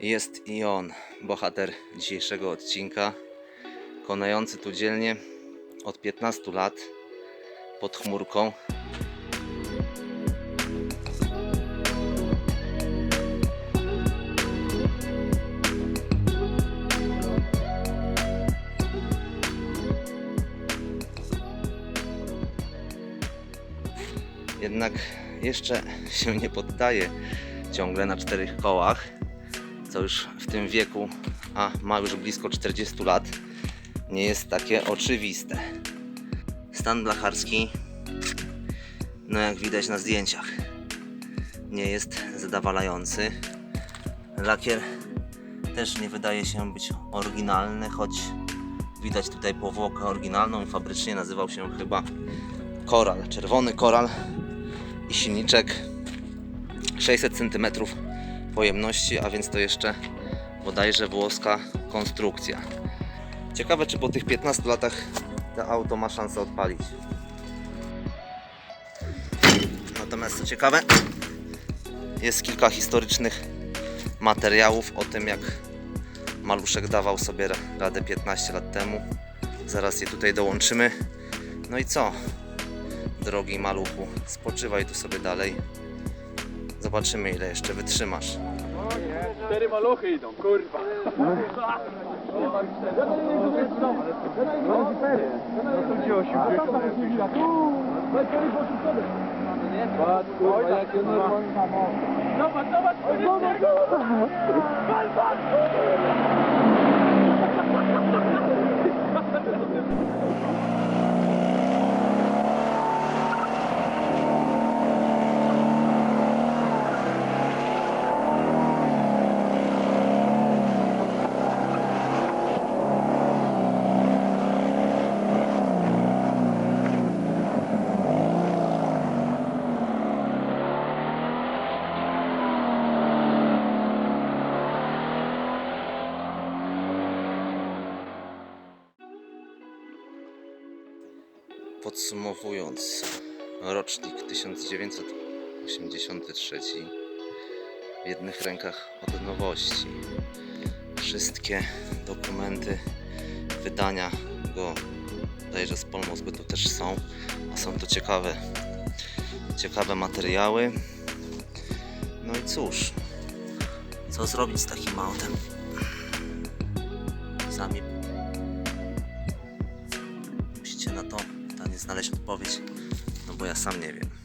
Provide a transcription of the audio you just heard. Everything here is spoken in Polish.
Jest i on, bohater dzisiejszego odcinka, konający tu dzielnie od 15 lat pod chmurką. Jednak jeszcze się nie poddaje ciągle na czterech kołach co już w tym wieku, a ma już blisko 40 lat, nie jest takie oczywiste. Stan blacharski, no jak widać na zdjęciach, nie jest zadowalający. Lakier też nie wydaje się być oryginalny, choć widać tutaj powłokę oryginalną i fabrycznie nazywał się chyba koral, czerwony koral silniczek 600 cm pojemności, a więc to jeszcze bodajże włoska konstrukcja. Ciekawe, czy po tych 15 latach to auto ma szansę odpalić. Natomiast co ciekawe, jest kilka historycznych materiałów o tym, jak maluszek dawał sobie radę 15 lat temu. Zaraz je tutaj dołączymy. No i co? Drogi maluchu, spoczywaj tu sobie dalej. Zobaczymy ile jeszcze wytrzymasz. Cztery maluchy idą, kurwa. Patrz, kurwa, jakie normalne. Zobacz, zobacz, Wal, wal, Podsumowując, rocznik 1983 w jednych rękach od nowości. Wszystkie dokumenty wydania go bodajże z Polmozbytu też są, a są to ciekawe, ciekawe materiały. No i cóż, co zrobić z takim autem? Sami znaleźć odpowiedź, no bo ja sam nie wiem.